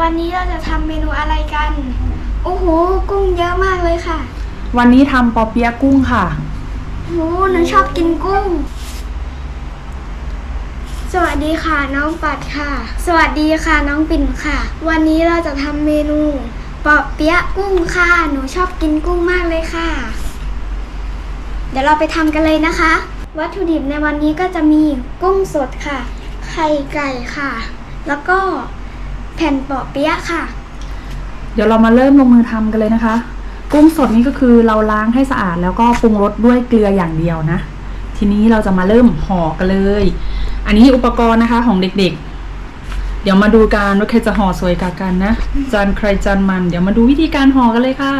วันนี้เราจะทำเมนูอะไรกัน โอ้โห กุ้งเยอะมากเลยค่ะวันนี้ทำปอเปี๊ยะกุ้งค่ะโอ้โหหนูชอบกินกุ้ง สวัสดีค่ะน้องปัดค่ะ สวัสดีค่ะน้องปิ่นค่ะ วันนี้เราจะทำเมนูปอบเปี๊ยะกุ้งค่ะ หนูชอบกินกุ้งมากเลยค่ะ เดี๋ยวเราไปทำกันเลยนะคะ วัตถุดิบในวันนี้ก็จะมีกุ้งสดค่ะ ไข่ไก่ค่ะ แล้วก็ แผ่นปอเปี๊ยะค่ะ เดี๋ยวเรามาเริ่มลงมือทำกันเลยนะคะ กุ้งสดนี่ก็คือเราล้างให้สะอาดแล้วก็ปรุงรสด้วยเกลืออย่างเดียวนะ ทีนี้เราจะมาเริ่มห่อกันเลย อันนี้อุปกรณ์นะคะของเด็กๆ เดี๋ยวมาดูกันว่าใครจะห่อสวยกว่ากันนะ จานใครจานมัน เดี๋ยวมาดูวิธีการห่อกันเลยค่ะ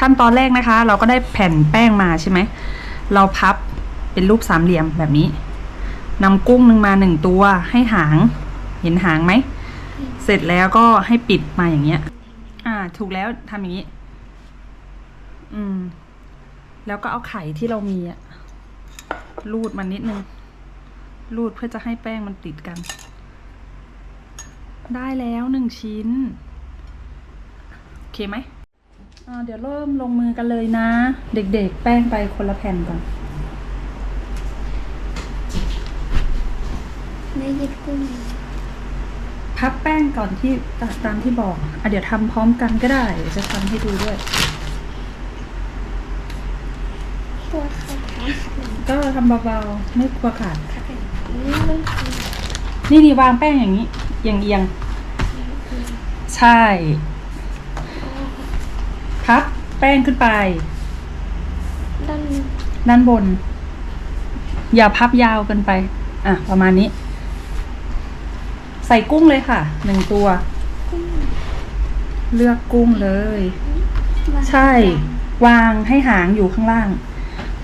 ขั้นตอนแรกนะคะ เราก็ได้แผ่นแป้งมาใช่ไหม เราพับเป็นรูปสามเหลี่ยมแบบนี้นำกุ้งหนึ่งมาหนึ่งตัวให้หาง เห็นหางไหม ร็จแล้วก็ให้ปิดมาอย่างเงี้ย อ่า ถูกแล้วทำอย่างนี้ อืม แล้วก็เอาไข่ที่เรามีอะรูดมันนิดนึง รูดเพื่อจะให้แป้งมันติดกัน ได้แล้วหนึ่งชิ้น โอเคไหมอ่าเดี๋ยวเริ่มลงมือกันเลยนะ เด็กๆ แป้งไปคนละแผ่นก่อนในหยิบกุ้ง พับแป้งก่อนที่ตามที่บอกอะเดี๋ยวทำพร้อมกันก็ได้เดี๋ยวจะทำให้ดูด้วยตัวข่ค่ะก็ทำเบาๆไม่กลัวขาดนี่นี่วางแป้งอย่างนี้เอียงเอียงๆใช่พับแป้งขึ้นไป ด้านด้านบน อย่าพับยาวเกินไป อะ ประมาณนี้ ใส่กุ้งเลยค่ะหนึ่งตัว เลือกกุ้งเลย ใช่ วางให้หางอยู่ข้างล่าง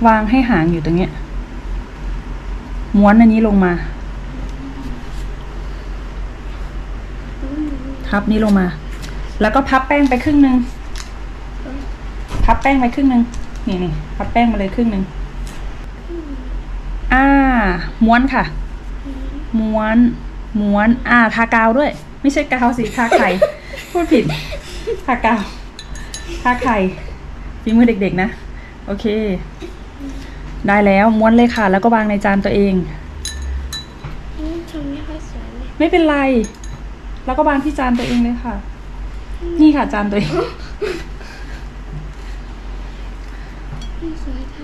วางให้หางอยู่ตรงเนี้ยม้วนอันนี้ลงมาพับนี้ลงมา แล้วก็พับแป้งไปครึ่งหนึ่งพับแป้งไปครึ่งหนึ่งนี่นี่พับแป้งมาเลยครึ่งหนึ่งอ่า ม้วนค่ะ ม้วน ม้วน อ่าทากาวด้วย ไม่ใช่กาวสิทาไข่ พูดผิดทากาวทาไข่ฝีมือเด็กๆนะ โอเค ได้แล้วม้วนเลยค่ะ แล้วก็วางในจานตัวเองนี่ทำไม่ค่อยสวยเลยไม่เป็นไร แล้วก็วางที่จานตัวเองเลยค่ะ นี่ค่ะจานตัวเอง ไม่สวยท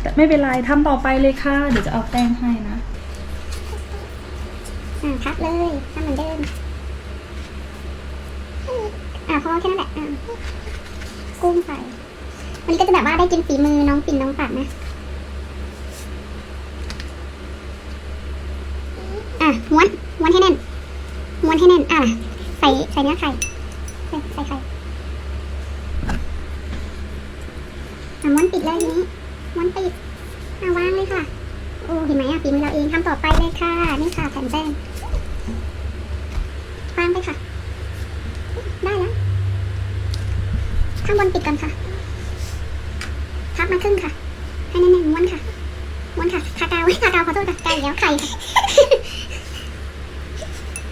แต่ไม่เป็นไรทำต่อไปเลยค่ะ เดี๋ยวจะเอาแป้งให้นะ อ่าพับเลยทำเหมือนเดิมอ่าพอแค่นั้นแหละอ่ากุ้งใส่วันนี้ก็จะแบบว่าได้กินฝีมือน้องปิ่นน้องปัดนะอะม้วนม้วนให้แน่นม้วนให้แน่นอะใส่ใส่เนื้อไข่ใส่ใส่ไข่อะม้วนปิดเลยนี้ม้วนปิดอะวางเลยค่ะโอ้เห็นไหมอะฝีมือเราเองทำต่อไปเลยค่ะ นี่ค่ะแผ่นแป้ง ไปค่ะ ได้แล้ว ข้างบนปิดก่อนค่ะ พับมาครึ่งค่ะ ให้แน่นๆม้วนค่ะ ม้วนค่ะคากาวไว้ทากาวขอโทษค่ะกาวอีกแล้วไข่ค่ะ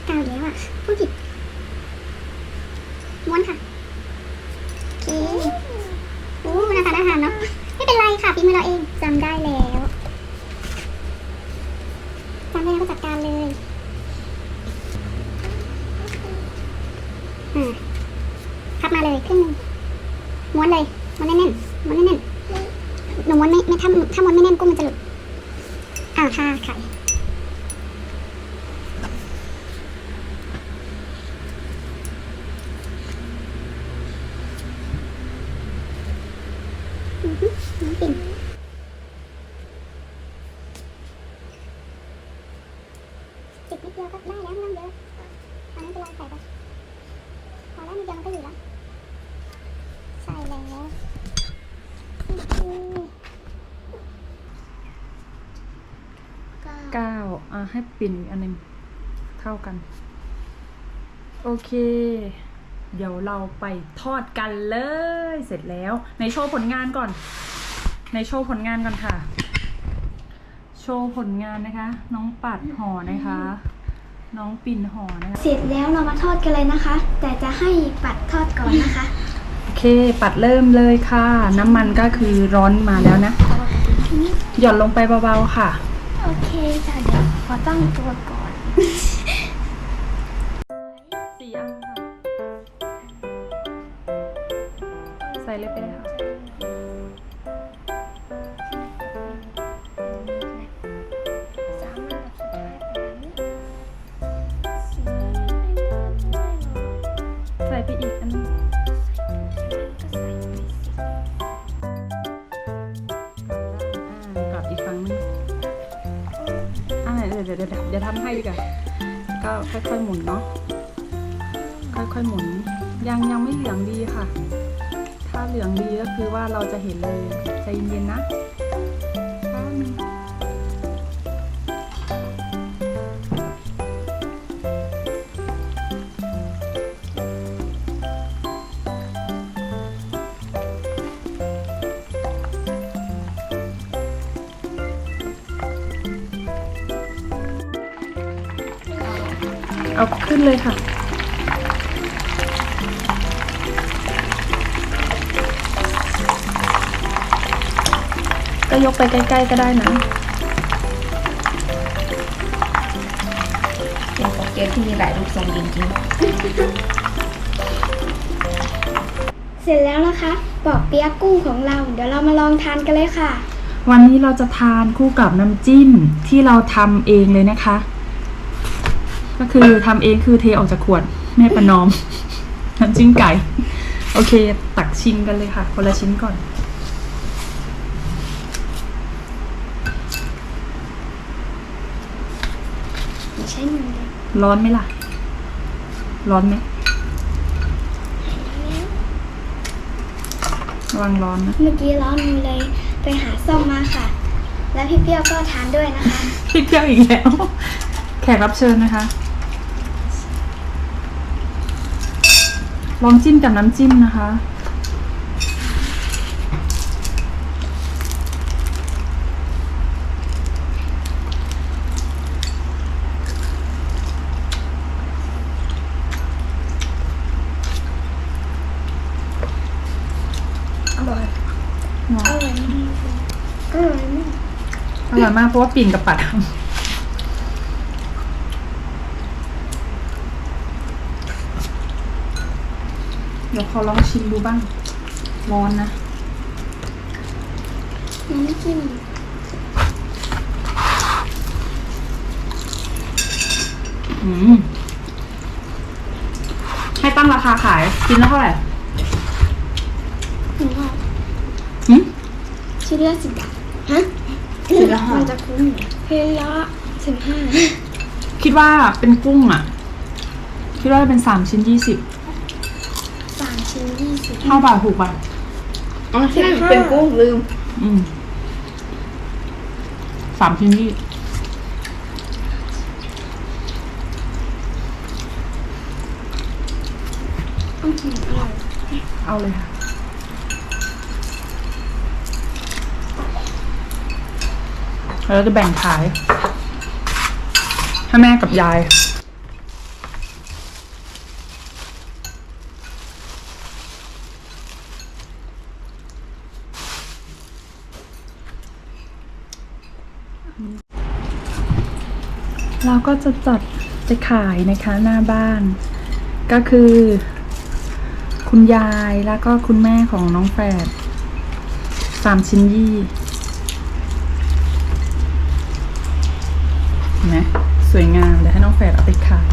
กาวอีกแล้วอะพูดผิด ม้วนค่ะ โอเคโอ้น่าทานน่าทานเนาะ ไม่เป็นไรค่ะฝีมือเราเองจำได้แล้วจำได้แล้วก็จัดการเลย อ่าพับมาเลยครึ่งหนึงม้วนเลยม้วนแน่นๆม้วนแน่นๆ หนูม้วนไม่ไม่ถ้าถ้าม้วนไม่แน่นกุ้งมันจะหลุด อ่าค่ะไข่อือฮึน้ำปิ่นติดนิดเดียวก็ได้แล้วไม่ต้องเยอะอันนั้นเป็นไรใส่ไปพอแล้วนิดเดียวมันก็อยู่แล้ว ใส่แล้วอืมำก็ เก้าอะ ให้ปิ่นอีกอันหนึงเท่ากัน โอเค เดี๋ยวเราไปทอดกันเลย เสร็จแล้ว ในโชว์ผลงานก่อน ในโชว์ผลงานก่อนค่ะ โชว์ผลงานนะคะ น้องปัดห่อนะคะ น้องปิ่นห่อนะคะ เสร็จแล้วเรามาทอดกันเลยนะคะ แต่จะให้ปัดทอดก่อนนะคะ โอเค ปัดเริ่มเลยค่ะ น้ำมันก็คือร้อนมาแล้วนะ หย่อนลงไปเบาๆค่ะ โอเคค่ะเดี๋ยวข อตั้งตัวก่อน สี่อันค่ะ ใส่เลยไปเลยค่ะ ดี๋ยวทำให้ดีกว่าก็ค่อยๆหมุนเนาะค่อยๆหมุน ยังยังไม่เหลืองดีค่ะ ถ้าเหลืองดีก็คือว่าเราจะเห็นเลยใจเย็นๆนะ เอาขึ้นเลยค่ะ ก็ยกไปใกล้ๆก็ได้นะเป็นโปรเกรสที่มีหลายรูปทรงจริงเสร็จแล้วนะคะปอกเปี๊ยกกุ้งของเรา เดี๋ยวเรามาลองทานกันเลยค่ะ วันนี้เราจะทานคู่กับน้ำจิ้มที่เราทำเองเลยนะคะ ก็คือทำเองคือเทออกจากขวดแม่ประนอมน้ำจิ้มไก่ โอเค ตักชิมกันเลยค่ะ คนละชิ้นก่อนใช้มือเลยร้อนไหมล่ะ ร้อนไหมระวังร้อนนะ เมื่อกี้ร้อนมือเลยไปหาส้มมาค่ะ แล้วพี่เปรี้ยวก็ทานด้วยนะคะ พี่เที่ยวอีกแล้ว แขกรับเชิญนะคะ ลองจิ้มกับน้ำจิ้มนะคะ อร่อยอร่อยมากเลยอร่อยมากอร่อยมากเพราะว่าปิ่นกับปัด เดี๋ยวขอลองชิมดูบ้าง ร้อนนะน้ำจิ้มอืม ให้ตั้งราคาขายกินแล้วเท่าไหร่หนูว่าหืมชิ้นละสิบบาทฮะชิ้นละห้ามันจะคุ้มเหรอชิ้นละสิบห้าคิดว่าเป็นกุ้งอะ คิดว่าเป็นสามชิ้นยี่สิบสาม ชิ้นยี่สิบเท่าบาทถูกบาทๆอ๋อใช่เป็นกุ้งลืม อืมสามชิ้นยี่อืมอร่อยเอาเลยค่ะแล้วเราจะแบ่งขายให้แม่กับยาย ก็จะจัดไปขายนะคะหน้าบ้าน ก็คือ คุณยายแล้วก็คุณแม่ของน้องแฝดสามชิ้นยี่เห็นไหมสวยงามเดี๋ยวให้น้องแฝดเอาไปขาย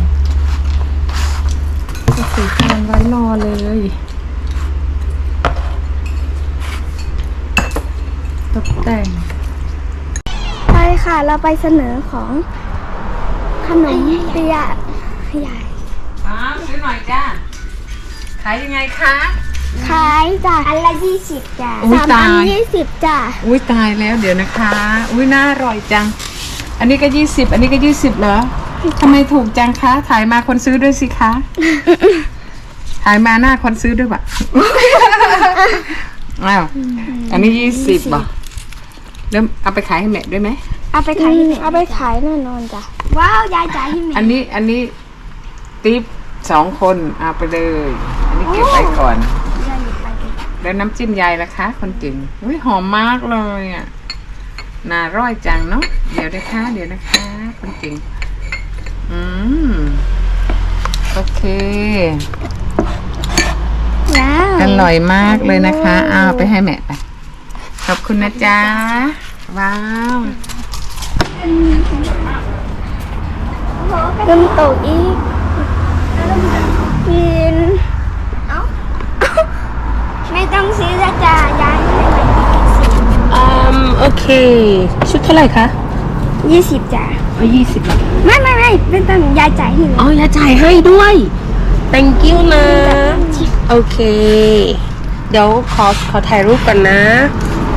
จะสีทานไว้รอเลยตกแต่งไปค่ะ เราไปเสนอของ ขนมเปี๊ยะใหญ่อ๋อซื้อหน่อยจ้า ขายยังไงคะ ขายจ้ะอันละยี่สิบจ้ะอุ๊ยสามอันตาย ยี่สิบจ้ะอุ้ยตายแล้วเดี๋ยวนะคะ อุ้ยน่าอร่อยจัง อันนี้ก็ยี่สิบอันนี้ก็ยี่สิบเหรอทำไมถูกจังคะถ่ายมาคนซื้อด้วยสิคะถ่ายมาหน้าคนซื้อด้วยปะอ้าวอันนี้ยี่สิบบ่เริ่มเอาไปขายให้แม่ด้วยไหมเอาไปขายเอาไปขายแน่นอนจ้ะ ว้าวยายจ๋าที่มีอันนี้อันนี้ติ๊บสองคนเอาไปเลย อันนี้เก็บไว้ก่อน ยายหยิบไปเลยแล้วน้ำจิ้มยายล่ะคะ คนเก่งอุ้ยหอมมากเลยอะน่าร่อยจังเนาะเดี๋ยวนะคะ เดี๋ยวนะคะ คนเก่งอืมโอเคว้าว อร่อยมากเลยนะคะเอาไปให้แม่ไปขอบคุณนะจ๊ะว้าวเริ่มตกอีกกินเอ้าไม่ต้องซื้อละจ้ายายให้ไปยี่สิบอืมโอเค ชุดเท่าไหร่คะยี่สิบจ้ะเอายี่สิบไม่ไม่ไม่ไม่ต้องยายจ่ายให้เลยอ๋ออย่าจ่ายให้ด้วย thank you นะ โอเค เดี๋ยวขอขอถ่ายรูปก่อนนะ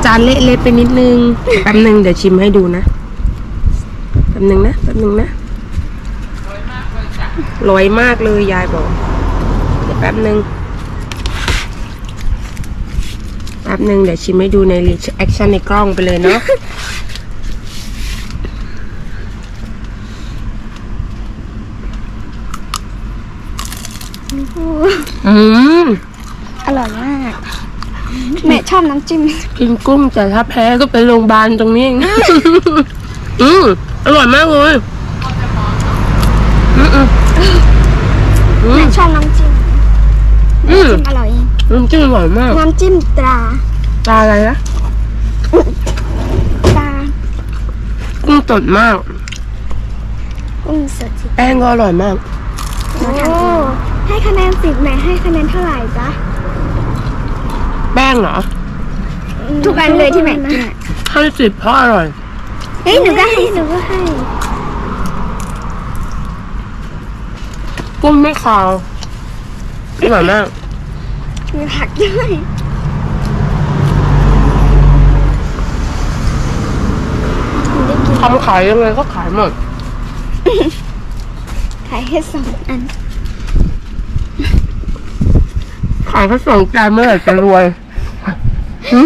จานเละๆไปนิดนึง แป๊บนึงเดี๋ยวชิมให้ดูนะ แป๊บนึงนะ แป๊บนึงนะ ลอยมากเลยยายบอก เดี๋ยวแป๊บนึงแป๊บนึงเดี๋ยวชิมให้ดูในรีแอคชั่นในกล้องไปเลยเนาะอืมอร่อยมากแม่ชอบน้ำจิ้มกินกุ้งแต่ถ้าแพ้ก็ไปโรงพยาบาลตรงนี้เองอืมอร่อยมากเลยอืมอืม แม่ชอบน้ำจิ้มอืมจิ้มอร่อย น้ำจิ้มอร่อยมาก น้ำจิ้มตราปลาอะไรนะตรากุ้งสดมาก กุ้งสดสิแป้งก็อร่อยมาก โอ้ให้คะแนนสิบแม่ให้คะแนนเท่าไหร่จ๊ะแป้งเหรอ ทุกอันเลยที่แม่กินอะให้สิบเพราะอร่อย เฮ้ยหนูก็ให้หนูก็ให้ กุ้งไม่คาวอร่อยมากมีผักด้วยหนูได้กินทำขายยังไงก็ขายหมด ขายแค่สองอัน ขายแค่สองจานเมื่อไหร่จะรวยหึ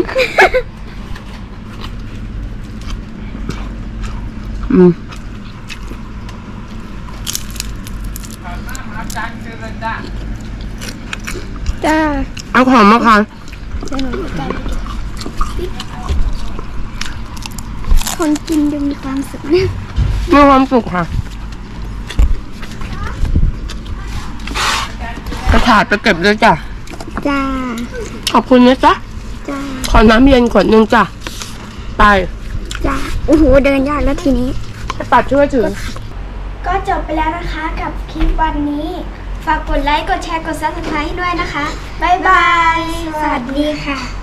อืม จ้าเอาของมาค่ะเดี๋ยวหนูอยู่ใกล้คนกินจะมีความสุขนะมีความสุขค่ะ กระถาดไปเก็บเลยจ้ะ จ้า ขอบคุณนะจ๊ะ จ้า ขอน้ำเย็นขวดหนึงจ้ะ ไป จ้า โอ้โห เดินยากแล้วทีนี้ให้ปัดช่วยถือก็จบไปแล้วนะคะกับคลิปวันนี้ ฝากกดไลค์ กดแชร์ กด subscribe ให้ด้วยนะคะ บ๊ายบาย สวัสดีค่ะ